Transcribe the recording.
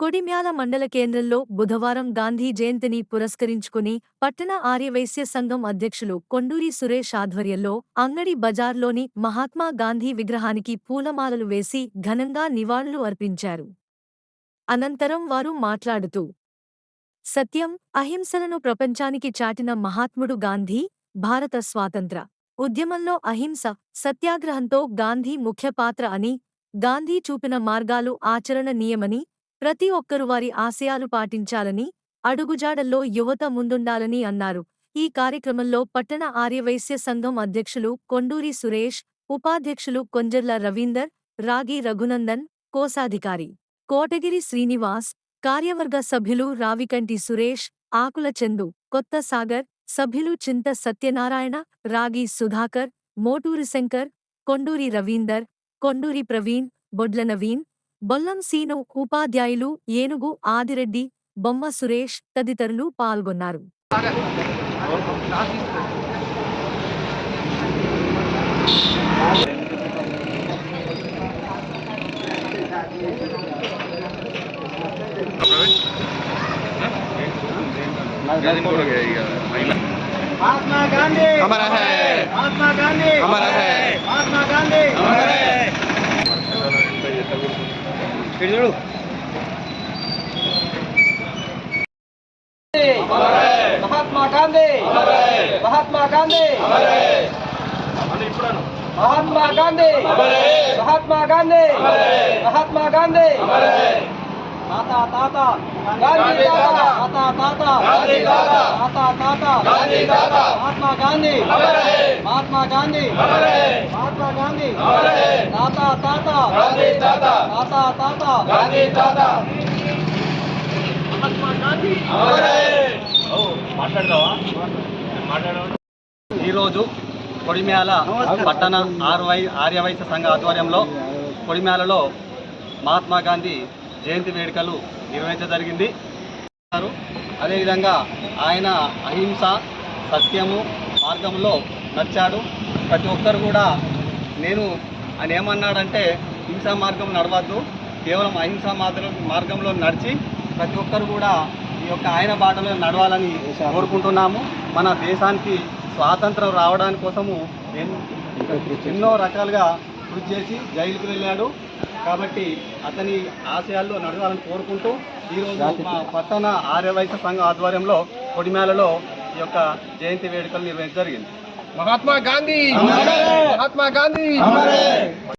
కొడిమ్యాల మండల కేంద్రంలో బుధవారం గాంధీ జయంతిని పురస్కరించుకుని పట్టణ ఆర్యవైశ్య సంఘం అధ్యక్షులు కొండూరి సురేష్ ఆధ్వర్యంలో అంగడి బజార్లోని మహాత్మా గాంధీ విగ్రహానికి పూలమాలలు వేసి ఘనంగా నివాళులు అర్పించారు. అనంతరం వారు మాట్లాడుతూ సత్యం అహింసలను ప్రపంచానికి చాటిన మహాత్ముడు గాంధీ భారత స్వాతంత్ర. ఉద్యమంలో అహింస సత్యాగ్రహంతో గాంధీ ముఖ్య పాత్ర అని గాంధీ చూపిన మార్గాలు ఆచరణనీయమని ప్రతి ఒక్కరు వారి ఆశయాలు పాటించాలని అడుగుజాడల్లో యువత ముందుండాలని అన్నారు. ఈ కార్యక్రమంలో పట్టణ ఆర్యవైశ్య సంఘం అధ్యక్షులు కొండూరి సురేష్ ఉపాధ్యక్షులు కొంజర్ల రవీందర్ రాగి రఘునందన్ కోశాధికారి కోటగిరి శ్రీనివాస్ కార్యవర్గ సభ్యులు రావికంటి సురేష్ ఆకుల చందు కొత్త సాగర్ సభ్యులు చింత సత్యనారాయణ రాగి సుధాకర్ మోటూరి శంకర్ కొండూరి రవీందర్ కొండూరి ప్రవీణ్ బొడ్ల నవీన్ బొల్లం సీను ఉపాధ్యాయులు ఏనుగు ఆదిరెడ్డి బొమ్మ సురేష్ తదితరులు పాల్గొన్నారు महात्मा गांधी हमारा है महात्मा गांधी हमारा है महात्मा गांधी हमारा చూడు మహాత్మా గాంధీ. మహాత్మా గాంధీ. మహాత్మా గాంధీ. మహాత్మా గాంధీ. మహాత్మా గాంధీ. తాత తాత. గాంధీ తాత. తాత. గాంధీ తాత. తాత తాత. గాంధీ తాత. మహాత్మా గాంధీ. మహాత్మా గాంధీ. మహాత్మా గాంధీ. తాత తాత. గాంధీ తాత. తాత తాత. గాంధీ తాత. మహాత్మా గాంధీ. ఈరోజు కొడిమ్యాల పట్టణ ఆర్వై ఆర్యవైశ్య సంఘ ఆధ్వర్యంలో కొడిమ్యాలలో మహాత్మా గాంధీ జయంతి వేడుకలు నిర్వహించడం జరిగింది అదేవిధంగా ఆయన అహింస సత్యము మార్గంలో నడిచాడు. ప్రతి ఒక్కరు కూడా నేను ఆయన ఏమన్నాడంటే హింసా మార్గం నడవద్దు కేవలం అహింసా మార్గం మార్గంలో నడిచి ప్రతి ఒక్కరు కూడా ఈ యొక్క ఆయన బాటలో నడవాలని కోరుకుంటున్నాము. మన దేశానికి స్వాతంత్రం రావడానికి కోసము ఎన్- ఎన్నో రకాలుగా కృషి చేసి జైలుకు వెళ్ళాడు. కాబట్టి అతని ఆశయాల్లో నడవాలని కోరుకుంటూ ఈరోజు మా పట్టణ ఆర్యవైశ్య సంఘం ఆధ్వర్యంలో కొడిమేలలో ఈ యొక్క జయంతి వేడుకలు నిర్వహించడం జరిగింది. મહાત્મા ગાંધી. મહાત્મા ગાંધી.